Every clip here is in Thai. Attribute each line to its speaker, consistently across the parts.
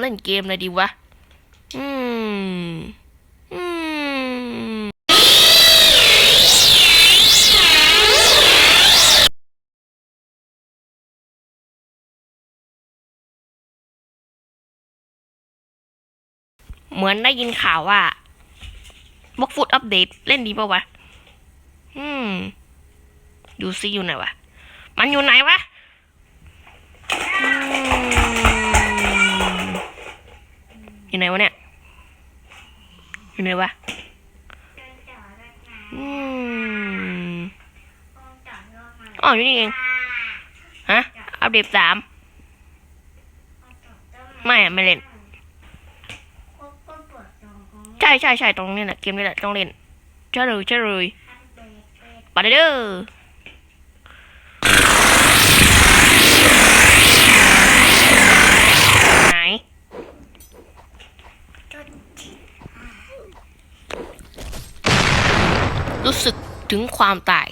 Speaker 1: เล่นเกมอะไรดีวะ อืม อืม เหมือนได้ยินข่าวว่าบล็อกฟุตอัปเดตเล่นดีป่าวะ อืม ดูซิอยู่ไหนวะ มันอยู่ไหนวะ อยู่ไหนวะเนี่ย อยู่ไหนวะอืมอ๋ออยู่นี่เอง ฮะ อัปเดตสาม ไม่อะไม่เล่น ใช่ใช่ใช่ตรงนี้แหละเกมนี้แหละต้องเล่นเช่เลยเช่เลยไปเด้อ ถึงความตาย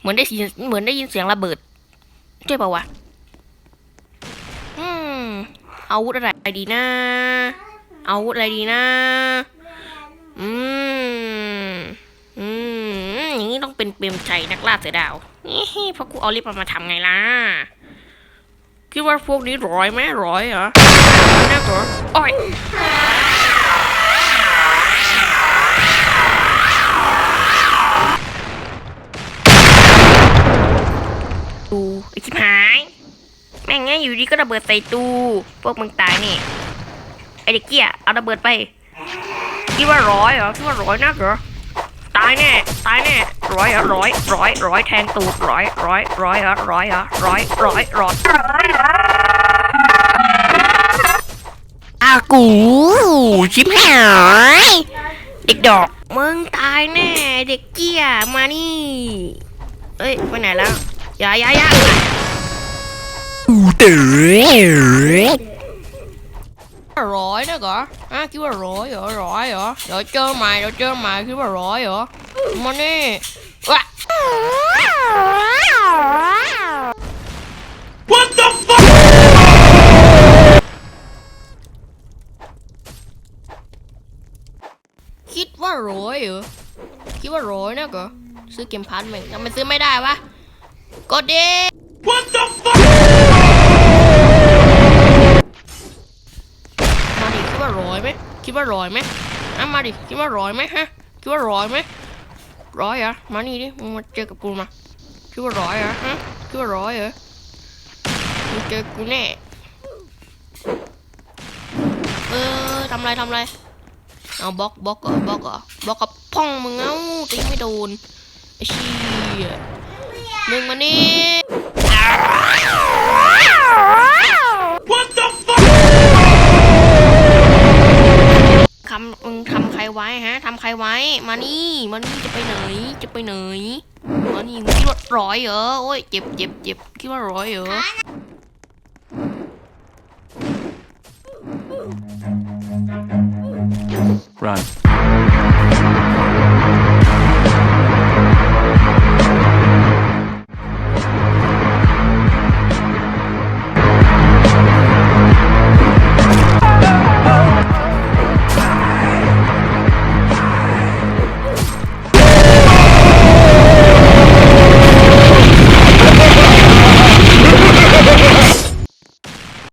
Speaker 1: เหมือนได้ยินเหมือนได้ยินเสียงระเบิดใช่ปะวะอืมอาวุธอะไรดีนะอาวุธอะไรดีนะ อืม อืม อย่างนี้ต้องเป็นเปรมใจนักล่าเสือดาวนี่เพราะกูเอาลิปมันมาทำไงล่ะ คิดว่าพวกนี้ร้อยไหมร้อยเหรอน่ากลัวโอ้ย ไอชิบหาย แม่งไงอยู่ดีก็ระเบิดใส่ตู้ พวกมึงตายนี่ไอเด็กเกี้ยเอาระเบิดไปคิดว่าร้อยเหรอคิดว่าร้อยนักเหรอตายแน่ตายแน่ร้อยเหรอร้อยร้อยร้อยแทงตูดร้อยร้อยร้อยเหรอร้อยเหรอร้อยร้อยร้อยอากูชิบหายเด็กดอกมึงตายแน่ เด็กเกี้ยมานี่เอ้ยไปไหนแล้ว อย่าอย่าอย่าร้อยนะเหรออะคิดว่าร้อยเหรอร้อยเหรอเดี๋ยวเจอใหม่เดี๋ยวเจอใหม่คิดว่าร้อยเหรอมานี่วะ
Speaker 2: What the fuck?
Speaker 1: คิดว่าร้อยเหรอคิดว่าร้อยนะเหรอซื้อเกมพันไหมทำไมซื้อไม่ได้วะ กดดิ
Speaker 2: What the fuck?
Speaker 1: มาดิคิดว่าร้อยไหมคิดว่าร้อยไหมอะมาดิคิดว่าร้อยไหมฮะคิดว่าร้อยไหมร้อยเหรอมานี่ดิมึงมาเจอกับกูมาคิดว่าร้อยเหรอฮะคิดว่าร้อยเหรอมึงเจอกูแน่เออทำไรทำไรเอาบล็อกบล็อกเหรอบล็อกเหรอบล็อกกับพ่องมึงเอ้าตีไม่โดนไอ้เชี่ย มึงมานี่
Speaker 2: What the fuck?
Speaker 1: คำมึงทำใครไว้ฮะทำใครไว้ มานี่มานี่จะไปไหน จะไปไหน มานี่มึงคิดว่าร้อยเหรอ โอ้ย เจ็บเจ็บเจ็บคิดว่าร้อยเหรอ
Speaker 3: Run.